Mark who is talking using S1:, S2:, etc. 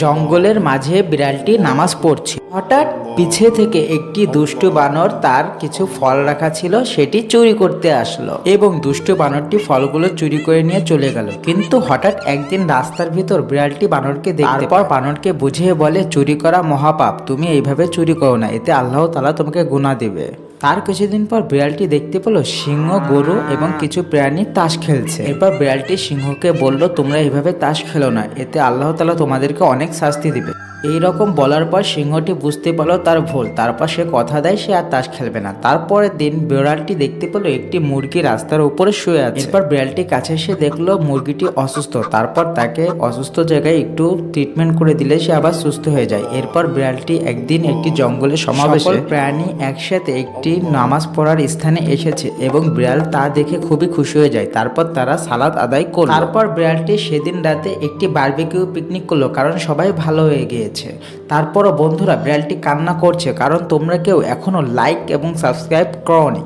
S1: জঙ্গলের মাঝে বিড়ালটি নামাজ পড়ছে হঠাৎ পিছে থেকে একটি দুষ্টু বানর তার কিছু ফল রাখা ছিল, সেটি চুরি করতে আসলো এবং দুষ্টু বানরটি ফলগুলো চুরি করে নিয়ে চলে গেল। কিন্তু হঠাৎ একদিন রাস্তার ভিতর বিড়ালটি বানরকে দেখতে পর বানরকে বুঝিয়ে বলে, চুরি করা মহাপাপ, তুমি এইভাবে চুরি করো না, এতে আল্লাহ তালা তোমাকে গুণা দিবে। তার কিছুদিন পর বিড়ালটি দেখতে পেল সিংহ, গরু এবং কিছু প্রাণী তাস খেলছে। এরপর বিড়ালটি সিংহকে বলল, তোমরা এভাবে তাস খেলো না। এতে আল্লাহ তালা তোমাদেরকে অনেক শাস্তি দিবে। এই রকম বলার পর সিংহটি বুঝতে পারল তার ভুল। তারপর সে কথা দেয় সে আর তাস খেলবে না। তারপরের দিন বিড়ালটি দেখতে পেল একটি মুরগি রাস্তার উপরে শুয়ে আছে। এরপর বিড়ালটি কাছে এসে দেখল মুরগিটি অসুস্থ। তারপর তাকে অসুস্থ জায়গায় একটু ট্রিটমেন্ট করে দিলে সে আবার সুস্থ হয়ে যায়। এরপর বিড়ালটি একদিন একটি জঙ্গলে সমাবেশে প্রাণী একসাথে একটি নামাজ পড়ার স্থানে এসেছে এবং বিড়াল তা দেখে খুবই খুশি হয়ে যায়। তারপর তারা সালাদ আদায় করল। তারপর বিড়ালটি সেদিন রাতে একটি বারবিকিউ পিকনিক করল কারণ সবাই ভালো হয়ে গিয়েছে। তারপরও বন্ধুরা বিড়ালটি কান্না করছে কারণ তোমরা কেউ এখনও লাইক এবং সাবস্ক্রাইব করনি।